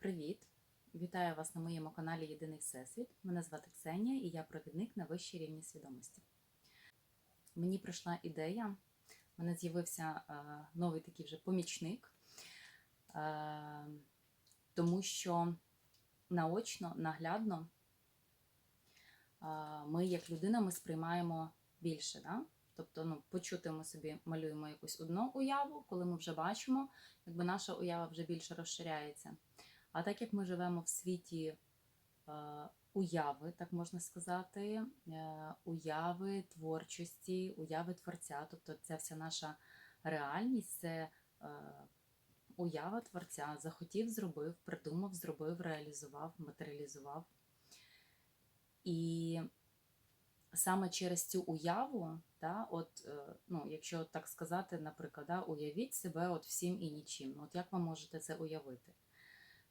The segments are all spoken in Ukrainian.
Привіт! Вітаю вас на моєму каналі Єдиний Всесвіт. Мене звати Ксенія і я провідник на вищій рівні свідомості. Мені прийшла ідея, в мене з'явився е, новий такий вже помічник, е, тому що наочно, наглядно е, ми, як людина, ми сприймаємо більше. Да? Тобто, ну, почути ми собі малюємо якусь одну уяву, коли ми вже бачимо, якби наша уява вже більше розширяється. А так як ми живемо в світі е, уяви, так можна сказати, е, уяви творчості, уяви творця, тобто це вся наша реальність, це е, уява творця, захотів, зробив, придумав, зробив, реалізував, матеріалізував. І саме через цю уяву, да, от, ну, якщо так сказати, наприклад, да, уявіть себе от всім і нічим. От як ви можете це уявити?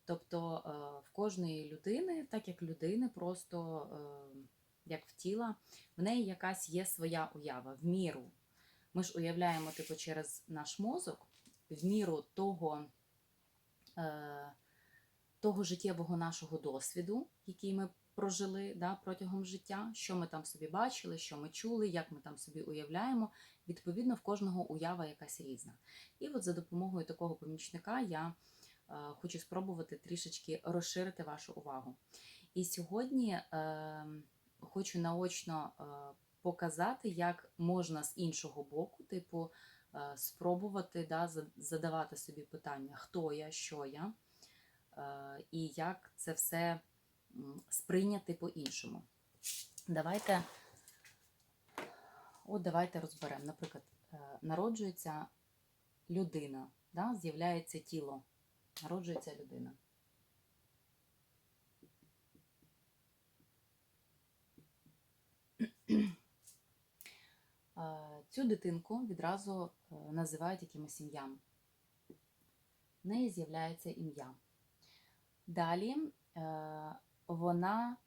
Тобто е, в кожної людини, так як людини, просто е, як в тіла, в неї якась є своя уява в міру. Ми ж уявляємо, типу, через наш мозок, в міру того, е, того життєвого нашого досвіду, який ми прожили да, протягом життя, що ми там собі бачили, що ми чули, як ми там собі уявляємо. Відповідно, в кожного уява якась різна. І от за допомогою такого помічника я. Е, хочу спробувати трішечки розширити вашу увагу. І сьогодні е, хочу наочно е, показати, як можна з іншого боку, типу, спробувати да, задавати собі питання, хто я, що я, і як це все сприйняти по-іншому. Давайте, от давайте розберемо. Наприклад, народжується людина, да, з'являється тіло народжується людина. Цю дитинку відразу е, називають якимось ім'ям. В неї з'являється ім'я. Далі е, вона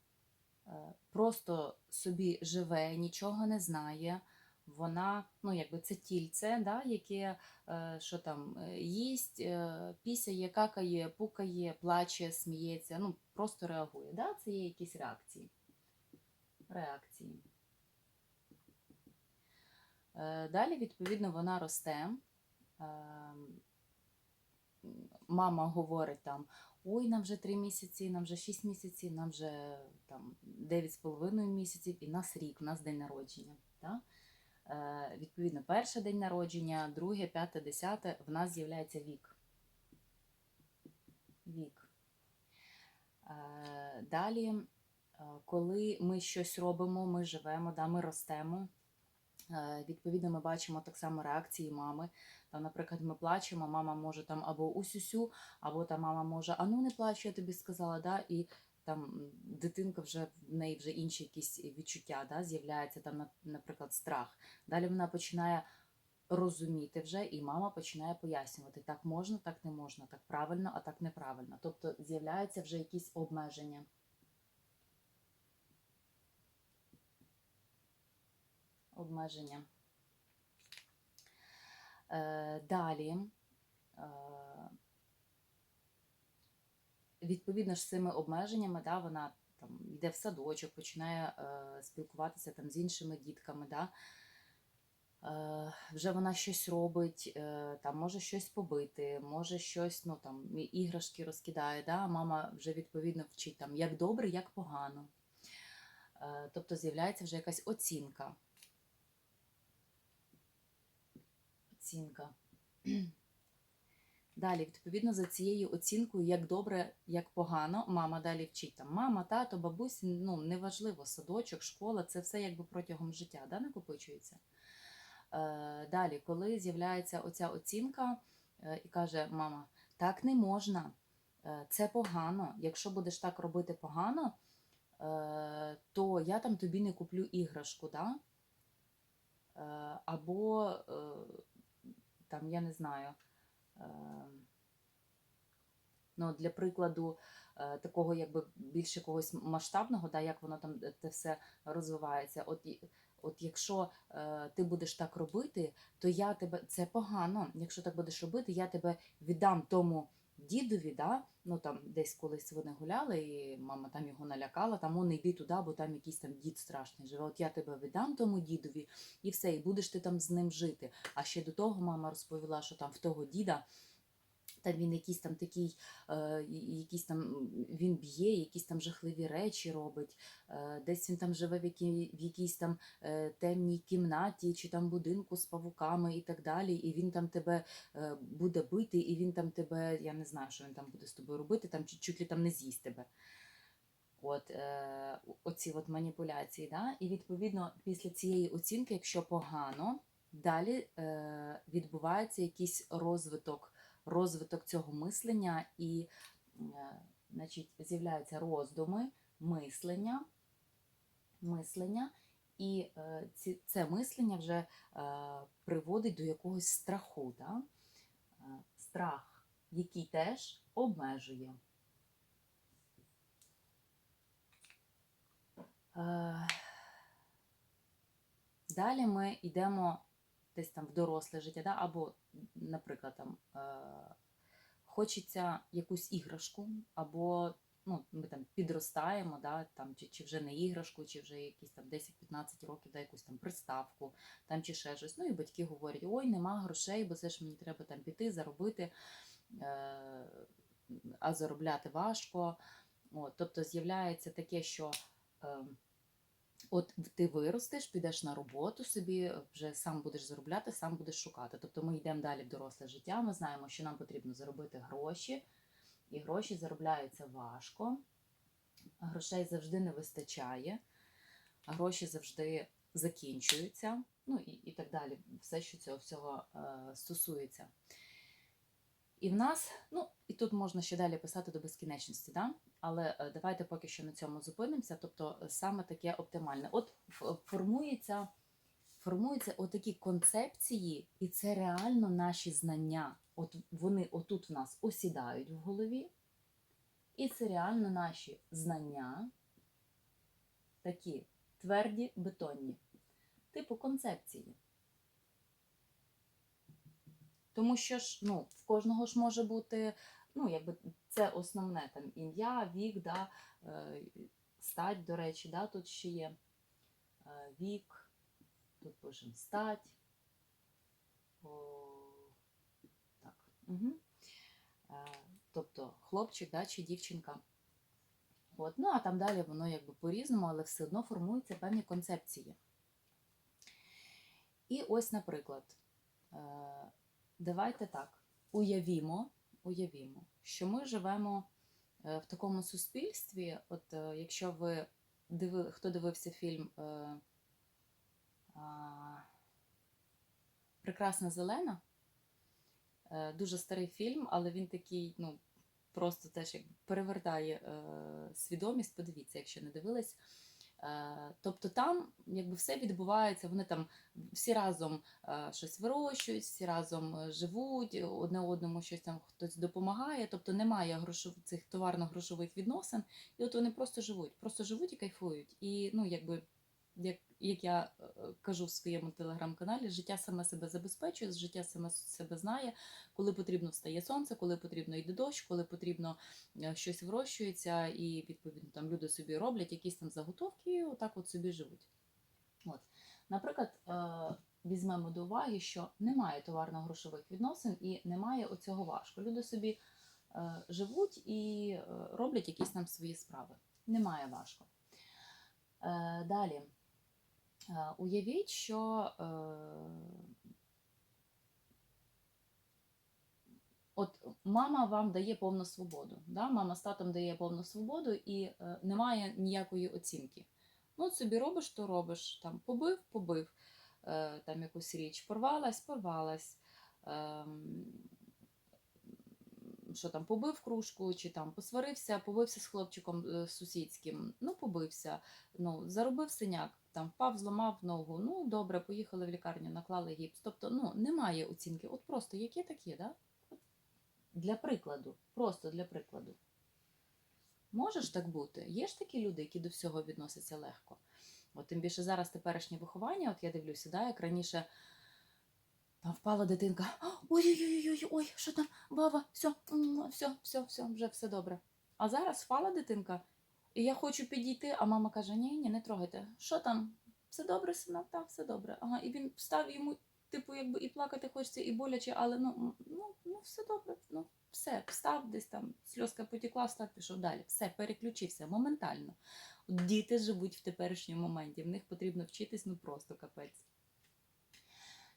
е, просто собі живе, нічого не знає, вона, ну якби це тільце, да, яке е, що там е, їсть, е, пісяє, какає, пукає, плаче, сміється, ну просто реагує. Да? Це є якісь реакції. Реакції. Далі, відповідно, вона росте. Мама говорить там: ой, нам вже 3 місяці, нам вже 6 місяців, нам вже там 9,5 місяців, і нас рік, у нас день народження. Да? Е, відповідно, перший день народження, друге, п'яте, десяте, в нас з'являється вік. Вік. Е, далі, е, коли ми щось робимо, ми живемо, да, ми ростемо. Відповідно, ми бачимо так само реакції мами. Там, Наприклад, ми плачемо, мама може там або усюсю, або там мама може, а ну не плач, я тобі сказала, да, і там дитинка вже в неї вже інші якісь відчуття да, з'являється, там, наприклад, страх. Далі вона починає розуміти вже, і мама починає пояснювати, так можна, так не можна, так правильно, а так неправильно. Тобто з'являються вже якісь обмеження. Обмеження. Е, Далі. Відповідно ж з цими обмеженнями, да, вона там йде в садочок, починає е, спілкуватися там з іншими дітками. Да, е, Вже вона щось робить, е, там може щось побити, може щось, ну там іграшки розкидає. Да, Мама вже відповідно вчить там як добре, як погано. Е, тобто з'являється вже якась оцінка. Оцінка. Далі, відповідно, за цією оцінкою, як добре, як погано, мама далі вчить там мама, тато, бабусь, ну неважливо, садочок, школа, це все якби протягом життя да, накопичується. Е, Далі, коли з'являється оця оцінка е, і каже, мама, так не можна, е, це погано. Якщо будеш так робити погано, е, то я там тобі не куплю іграшку. Да? Е, або е, там, я не знаю. Ем, ну, Для прикладу, е, такого якби більше когось масштабного, да, як воно там те все розвивається. От от якщо е, ти будеш так робити, то я тебе це погано. Якщо так будеш робити, я тебе віддам тому дідові, да, ну там десь колись вони гуляли, і мама там його налякала, там он йди туди, бо там якийсь там дід страшний живе. От я тебе віддам тому дідові, і все, і будеш ти там з ним жити. А ще до того мама розповіла, що там в того діда. Там він якийсь там такий, е, якийсь там він б'є, якісь там жахливі речі робить. Е, десь він там живе в, якій, в якійсь там е, темній кімнаті чи там будинку з павуками і так далі. І він там тебе е, буде бити, і він там тебе, я не знаю, що він там буде з тобою робити, там чуть ли там не з'їсть тебе. От е, оці от маніпуляції. Да? І відповідно після цієї оцінки, якщо погано, далі е, відбувається якийсь розвиток розвиток цього мислення, і е, значить, з'являються роздуми, мислення, мислення, і е, це мислення вже е, приводить до якогось страху. Да? Страх, який теж обмежує. Далі ми йдемо десь там в доросле життя, да? або, наприклад, там е, хочеться якусь іграшку, або ну, ми там підростаємо, да? там, чи, чи вже не іграшку, чи вже якісь там 10-15 років, да, якусь там приставку, там, чи ще щось. Ну і батьки говорять, ой, нема грошей, бо це ж мені треба там піти, заробити, е, а заробляти важко. От, тобто з'являється таке, що. Е, От ти виростеш, підеш на роботу собі, вже сам будеш заробляти, сам будеш шукати. Тобто ми йдемо далі в доросле життя. Ми знаємо, що нам потрібно заробити гроші, і гроші заробляються важко. Грошей завжди не вистачає, гроші завжди закінчуються, ну і, і так далі. Все, що цього всього е, стосується. І в нас, ну і тут можна ще далі писати до безкінечності, да? Але е, давайте поки що на цьому зупинимося. Тобто е, саме таке оптимальне. От формується, формуються отакі концепції, і це реально наші знання. От вони отут в нас осідають в голові, і це реально наші знання, такі тверді, бетонні, типу концепції. Тому що ж, ну, в кожного ж може бути, ну, якби це основне там ім'я, вік, да, е, стать, до речі, да, тут ще є е, вік, тут пишемо стать. О, так. Угу. Тобто хлопчик да, чи дівчинка. От, ну, а там далі воно якби по-різному, але все одно формуються певні концепції. І ось, наприклад, давайте так, уявімо, уявімо, що ми живемо е, в такому суспільстві. От е, якщо ви диви, хто дивився фільм е, Прекрасна зелена, дуже старий фільм, але він такий, ну, просто теж як перевертає свідомість. Подивіться, якщо не дивились. Е, Тобто там якби все відбувається, вони там всі разом е, щось вирощують, всі разом е, живуть, одне одному щось там хтось допомагає. Тобто немає грошов... цих товарно-грошових відносин, і от вони просто живуть, просто живуть і кайфують. І ну, якби, як, як я е, кажу в своєму телеграм-каналі, життя саме себе забезпечує, життя саме себе знає, коли потрібно встає сонце, коли потрібно йде дощ, коли потрібно е, щось вирощується, і відповідно там люди собі роблять якісь там заготовки, і отак от собі живуть. От. Наприклад, е, візьмемо до уваги, що немає товарно-грошових відносин і немає оцього важко. Люди собі живуть і роблять якісь там свої справи. Немає важко. Далі. Е, Уявіть, що е, от мама вам дає повну свободу. Да? Мама з татом дає повну свободу і е, немає ніякої оцінки. Ну, собі робиш, то робиш. Там побив, побив там якусь річ, порвалась, порвалась. Ем, що там побив кружку, чи там посварився, побився з хлопчиком сусідським, ну побився, ну заробив синяк, там впав, зламав ногу. Ну добре, поїхали в лікарню, наклали гіпс. Тобто, ну немає оцінки. От просто яке таке, да? Для прикладу, просто для прикладу. Може ж так бути? Є ж такі люди, які до всього відносяться легко. От тим більше зараз теперішнє виховання, от я дивлюся, да, як раніше Там впала дитинка. Ой-ой-ой, ой, що там, баба, все, все, все, все, вже все добре. А зараз впала дитинка, і я хочу підійти, а мама каже: ні, ні, не трогайте. Що там? Все добре, сина? Так, все добре. Ага, і він встав йому, типу, якби і плакати хочеться, і боляче, але ну, ну, ну все добре. Ну, все, встав десь там, сльозка потекла, встав, пішов далі. Все, переключився моментально. Діти живуть в теперішньому моменті, в них потрібно вчитись, ну просто капець.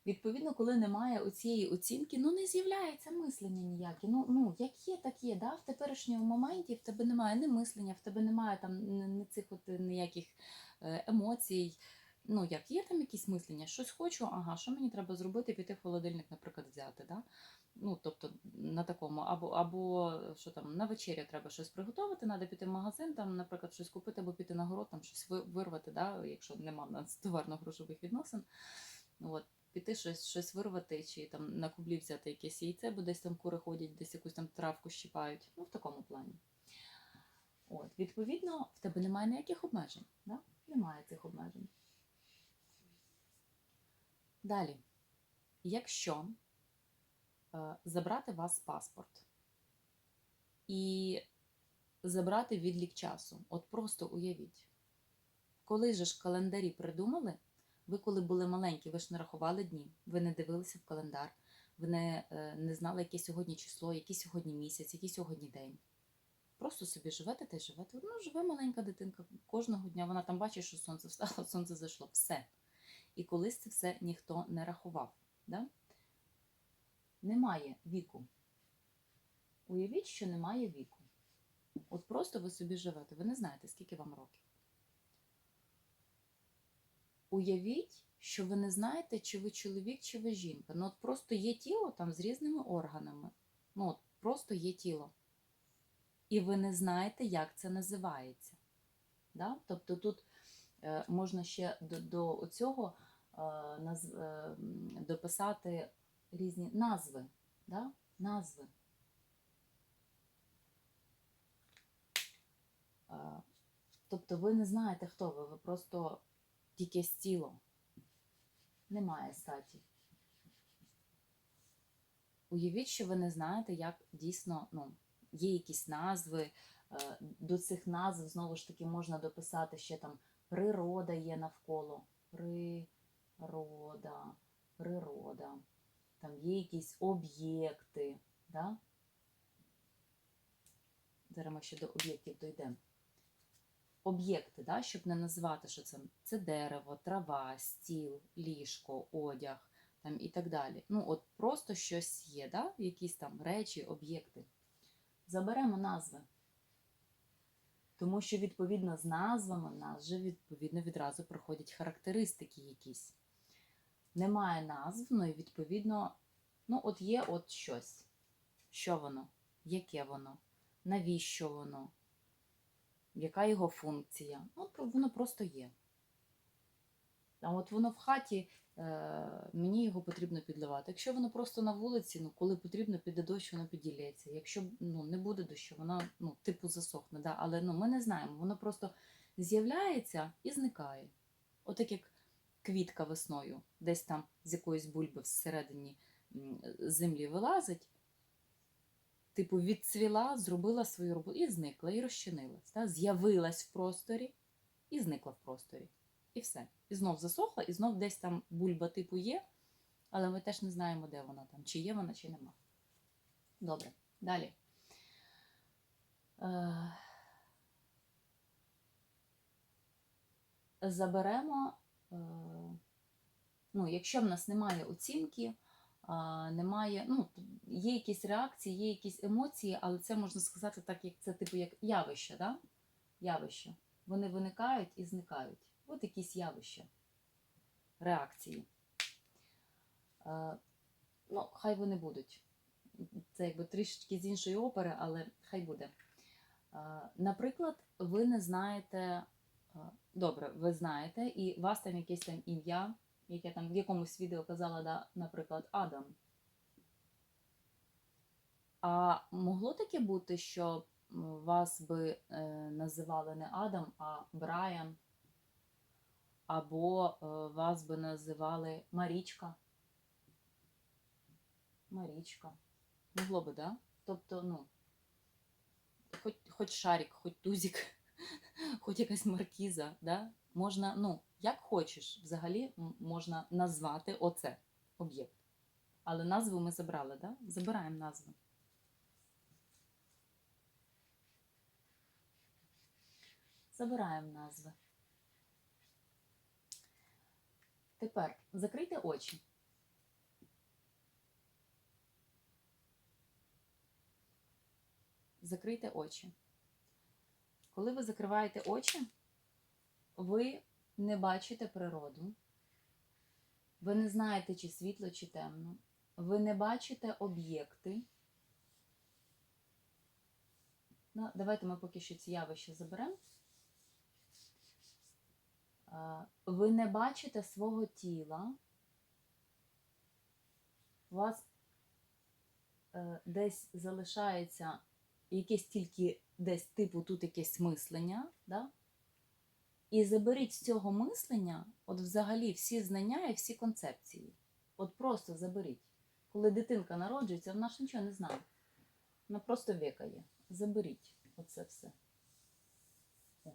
Відповідно, коли немає оцієї оцінки, ну не з'являється мислення ніяке. Ну, ну як є, так є. Да? В теперішньому моменті в тебе немає ні мислення, в тебе немає там ні цих от ніяких е, емоцій. Ну, як є там якісь мислення, щось хочу, ага, що мені треба зробити, піти в холодильник, наприклад, взяти. Да? Ну, тобто на такому, або, або що там, на вечерю треба щось приготувати, треба піти в магазин, там, наприклад, щось купити, або піти на город, там щось вирвати, да? якщо немає в товарно-грошових відносин. От, піти щось, щось вирвати, чи там на кублі взяти якесь яйце, бо десь там кури ходять, десь якусь там травку щипають. Ну, в такому плані. От, відповідно, в тебе немає ніяких обмежень. Да? Немає цих обмежень. Далі, якщо е, забрати вас паспорт і забрати відлік часу, от просто уявіть, коли же ж календарі придумали, ви коли були маленькі, ви ж не рахували дні, ви не дивилися в календар, ви не, е, не знали, яке сьогодні число, який сьогодні місяць, який сьогодні день. Просто собі живете та й живете. Ну, живе маленька дитинка. Кожного дня вона там бачить, що сонце встало, сонце зайшло. Все. І колись це все ніхто не рахував. Да? Немає віку. Уявіть, що немає віку. От просто ви собі живете, ви не знаєте, скільки вам років. Уявіть, що ви не знаєте, чи ви чоловік, чи ви жінка. Ну, от просто є тіло там з різними органами. Ну, от просто є тіло. І ви не знаєте, як це називається. Да? Тобто тут е, можна ще до, до цього е, наз, е, дописати різні назви. Да? Назви. Е, тобто ви не знаєте, хто ви, ви просто тільки з тіло. Немає статі. Уявіть, що ви не знаєте, як дійсно ну, є якісь назви. е, До цих назв знову ж таки можна дописати ще там природа є навколо. Природа, природа. Там є якісь об'єкти. Да? Зараз ми ще до об'єктів дійдемо. Об'єкти, да? щоб не називати, що це, це дерево, трава, стіл, ліжко, одяг там, і так далі. Ну, от просто щось є, да? якісь там речі, об'єкти. Заберемо назви. Тому що, відповідно, з назвами в нас вже відповідно відразу проходять характеристики якісь. Немає назв, ну і відповідно, ну, от є от щось. Що воно? Яке воно? Навіщо воно? Яка його функція? Ну, воно просто є. А от воно в хаті, е, мені його потрібно підливати. Якщо воно просто на вулиці, ну коли потрібно, піде дощ, воно піділється. Якщо ну, не буде дощу, воно ну, типу засохне. Да? Але ну, ми не знаємо, воно просто з'являється і зникає. Отак як квітка весною, десь там з якоїсь бульби всередині землі вилазить, типу відцвіла, зробила свою роботу і зникла, і розчинилась. Да? З'явилась в просторі і зникла в просторі. І все. І знов засохла, і знов десь там бульба типу є, але ми теж не знаємо, де вона там, чи є вона, чи нема. Добре, далі. Е, Заберемо, е, ну, якщо в нас немає оцінки, немає, ну, є якісь реакції, є якісь емоції, але це можна сказати так, як це типу як явище, да? явище. Вони виникають і зникають. От якісь явища, реакції. Е, ну, хай вони будуть. Це якби трішечки з іншої опери, але хай буде. Е, наприклад, ви не знаєте, е, добре, ви знаєте, і у вас там якесь там ім'я, яке там в якомусь відео казала, да, наприклад, Адам. А могло таке бути, що вас би е, називали не Адам, а Брайан? Або е, вас би називали Марічка? Марічка. Могло би, да? Тобто, ну, хоч, хоч шарик, хоч тузик, хоч якась маркіза, да? Можна, ну, як хочеш, взагалі можна назвати оце об'єкт. Але назву ми забрали, да? Забираємо назву. Забираємо назви. Тепер закрийте очі. Закрийте очі. Коли ви закриваєте очі, ви не бачите природу. Ви не знаєте, чи світло, чи темно. Ви не бачите об'єкти. Ну, давайте ми поки що ці явища заберемо. Ви не бачите свого тіла. У вас е, десь залишається якесь тільки десь типу тут якесь мислення, да? І заберіть з цього мислення от взагалі всі знання і всі концепції. От просто заберіть. Коли дитинка народжується, вона ж нічого не знає. Вона просто вікає. Заберіть оце все. О.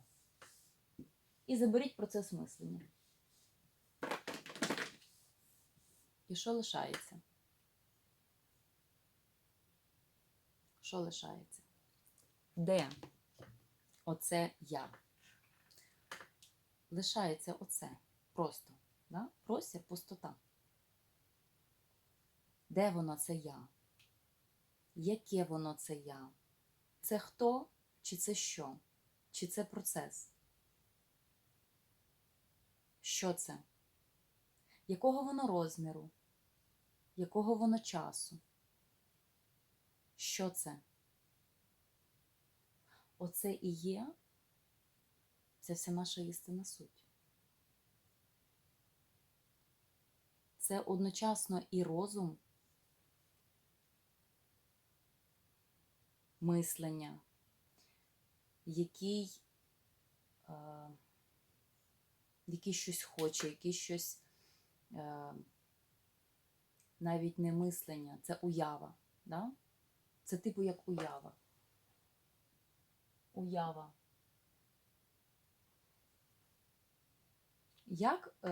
І заберіть процес мислення. І що лишається? Що лишається? Де оце я? Лишається оце. Просто. Да? Простір, пустота. Де воно це я? Яке воно це я? Це хто? Чи це що? Чи це процес? Що це? Якого воно розміру? Якого воно часу? Що це? Оце і є це вся наша істинна суть. Це одночасно і розум, мислення, який, е, який щось хоче, який щось е, навіть не мислення, це уява. Да? Це типу як уява. Уява. Як е,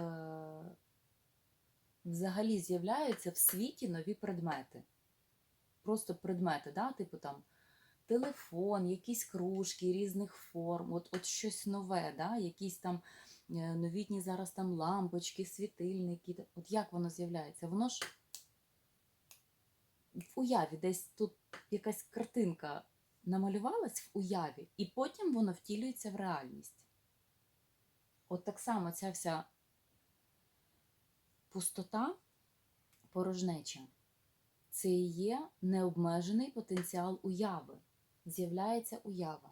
взагалі з'являються в світі нові предмети? Просто предмети, да? типу там телефон, якісь кружки різних форм, от, от щось нове, да? якісь там е, новітні зараз там лампочки, світильники. От як воно з'являється? Воно ж в уяві десь тут якась картинка намалювалась в уяві, і потім воно втілюється в реальність. От так само ця вся пустота, порожнеча, це і є необмежений потенціал уяви. З'являється уява.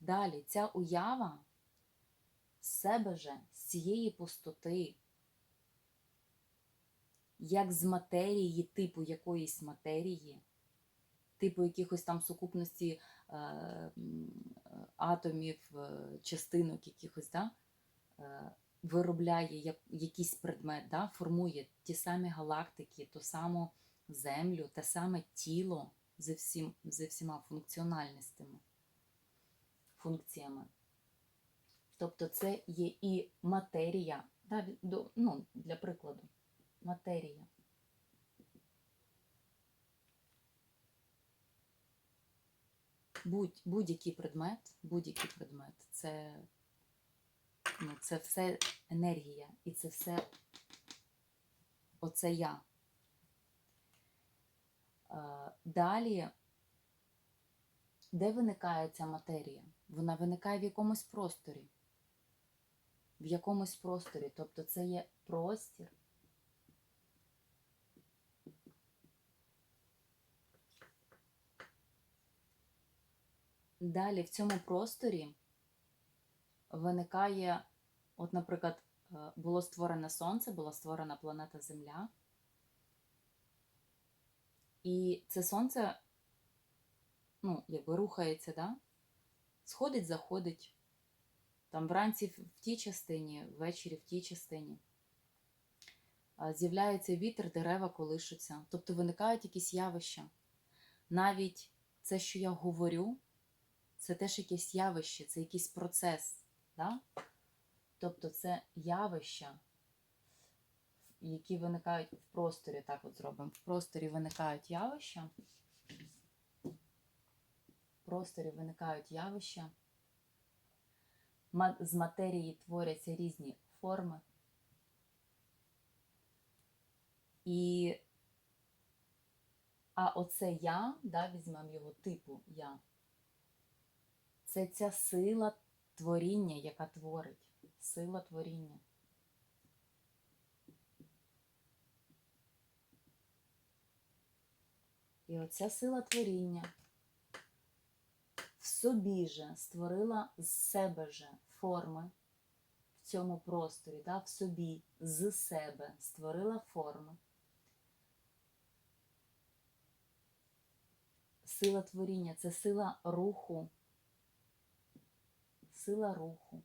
Далі ця уява з себе же, з цієї пустоти, як з матерії, типу якоїсь матерії, типу якихось там сукупності атомів, е, частинок якихось, да, е, виробляє як, якийсь предмет, да, формує ті самі галактики, ту саму Землю, те саме тіло зі, всім, зі всіма функціональностями, функціями. Тобто це є і матерія, да, ну, для прикладу, матерія. Будь, будь-який предмет, будь-який предмет це, ну, це все енергія і це все оце я. Е, Далі, де виникає ця матерія? Вона виникає в якомусь просторі. В якомусь просторі. Тобто це є простір. Далі в цьому просторі виникає, от, наприклад, е, було створене Сонце, була створена планета Земля. І це сонце, ну, якби рухається, да? сходить, заходить. Там вранці в тій частині, ввечері в тій частині. з'являється вітер, дерева колишуться. Тобто виникають якісь явища. Навіть це, що я говорю, це теж якесь явище, це якийсь процес. Да? Тобто це явища, які виникають в просторі, так от зробимо. В просторі виникають явища. В просторі виникають явища. З матерії творяться різні форми. І а оце я, да, візьмемо його типу я. Це ця сила творіння, яка творить. Сила творіння. І оця сила творіння в собі же створила з себе же форми в цьому просторі, да, в собі з себе створила форми. Сила творіння це сила руху. Сила руху.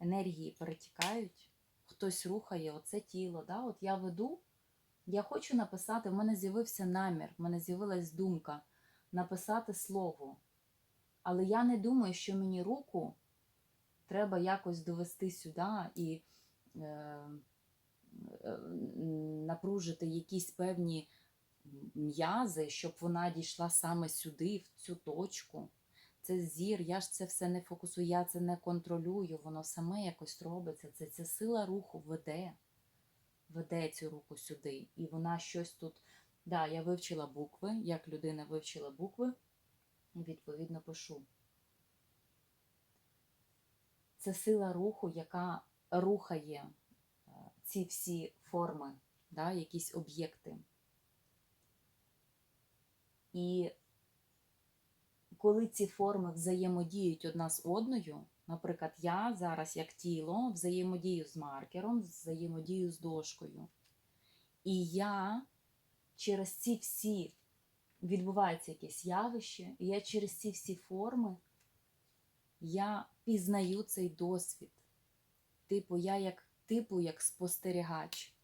Енергії перетікають, хтось рухає оце тіло. Да? От я веду, я хочу написати, в мене з'явився намір, в мене з'явилась думка написати слово. Але я не думаю, що мені руку треба якось довести сюди і е, е, напружити якісь певні м'язи, щоб вона дійшла саме сюди, в цю точку. Це зір, я ж це все не фокусую, я це не контролюю, воно саме якось робиться. Це ця сила руху веде, веде цю руку сюди. І вона щось тут. Да, я вивчила букви, як людина вивчила букви, відповідно пишу. Це сила руху, яка рухає е, ці всі форми, да, якісь об'єкти. І коли ці форми взаємодіють одна з одною, наприклад, я зараз як тіло взаємодію з маркером, взаємодію з дошкою. І я через ці всі відбувається якесь явище, і я через ці всі форми я пізнаю цей досвід. Типу, я як типу як спостерігач,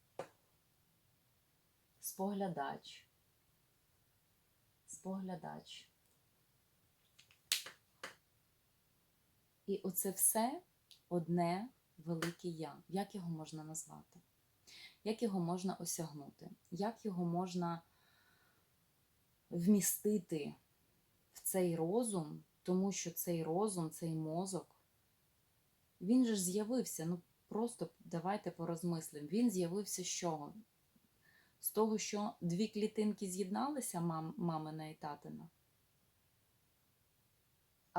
споглядач, споглядач. І оце все одне велике я. Як його можна назвати? Як його можна осягнути? Як його можна вмістити в цей розум, тому що цей розум, цей мозок, він же ж з'явився. Ну просто давайте порозмислимо. Він з'явився з чого? З того, що дві клітинки з'єдналися, мам, мамина і татина.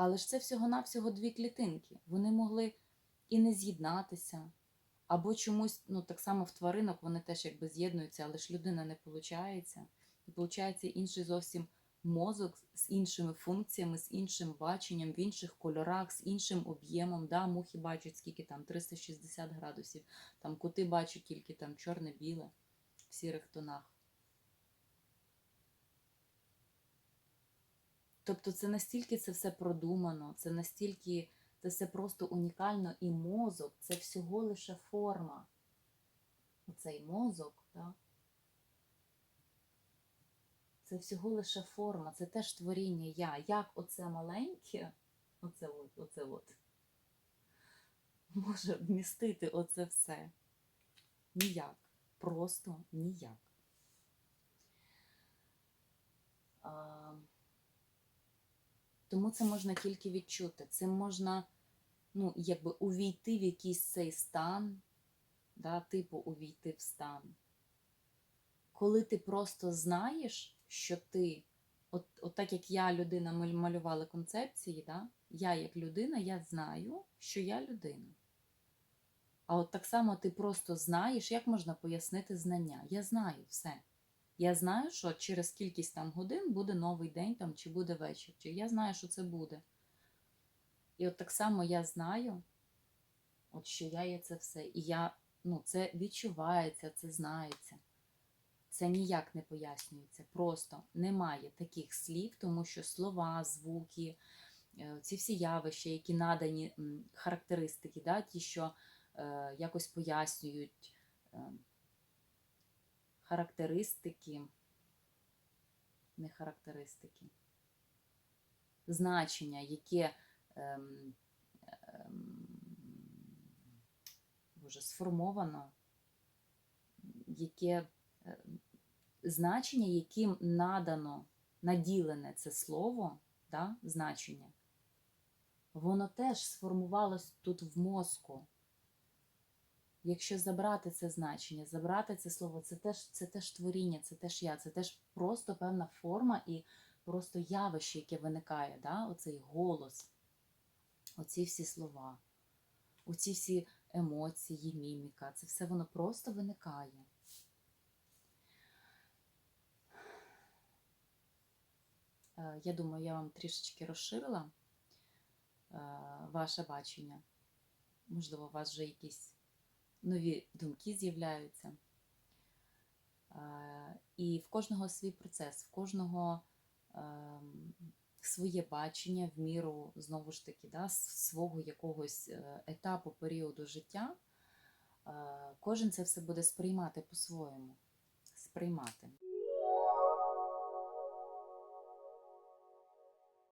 Але ж це всього-навсього дві клітинки. Вони могли і не з'єднатися, або чомусь, ну так само в тваринок вони теж якби з'єднуються, але ж людина не виходить. І виходить інший зовсім мозок з іншими функціями, з іншим баченням, в інших кольорах, з іншим об'ємом. Да, Мухи бачать скільки там 360 градусів, там коти бачать тільки там чорне-біле в сірих тонах. Тобто це настільки це все продумано, це настільки це все просто унікально, і мозок це всього лише форма. Оцей мозок, так? Це всього лише форма, це теж творіння я. Як оце маленьке, оце от, оце от, може вмістити оце все? Ніяк. Просто ніяк. А... Тому це можна тільки відчути. Цим можна ну, якби увійти в якийсь цей стан, да, типу увійти в стан. Коли ти просто знаєш, що ти, от, от так як я, людина, ми малювали концепції, да, я як людина, я знаю, що я людина. А от так само ти просто знаєш, як можна пояснити знання. Я знаю все. Я знаю, що через кількість там годин буде новий день там, чи буде вечір, чи я знаю, що це буде. І от так само я знаю, от що я є це все. І я, ну, це відчувається, це знається. Це ніяк не пояснюється. Просто немає таких слів, тому що слова, звуки, е, ці всі явища, які надані характеристики, да, ті, що е, якось пояснюють е, характеристики, не характеристики, значення, яке ем, ем, боже, сформовано, яке е, значення, яким надано, наділене це слово, да, значення, воно теж сформувалось тут в мозку. Якщо забрати це значення, забрати це слово, це теж, це теж творіння, це теж я, це теж просто певна форма і просто явище, яке виникає, да? оцей голос, оці всі слова, оці всі емоції, міміка, це все воно просто виникає. Е, Я думаю, я вам трішечки розширила е, ваше бачення. Можливо, у вас вже якісь нові думки з'являються. І в кожного свій процес, в кожного ем, своє бачення в міру, знову ж таки, да, свого якогось е, етапу, періоду життя. Е, Кожен це все буде сприймати по-своєму. Сприймати.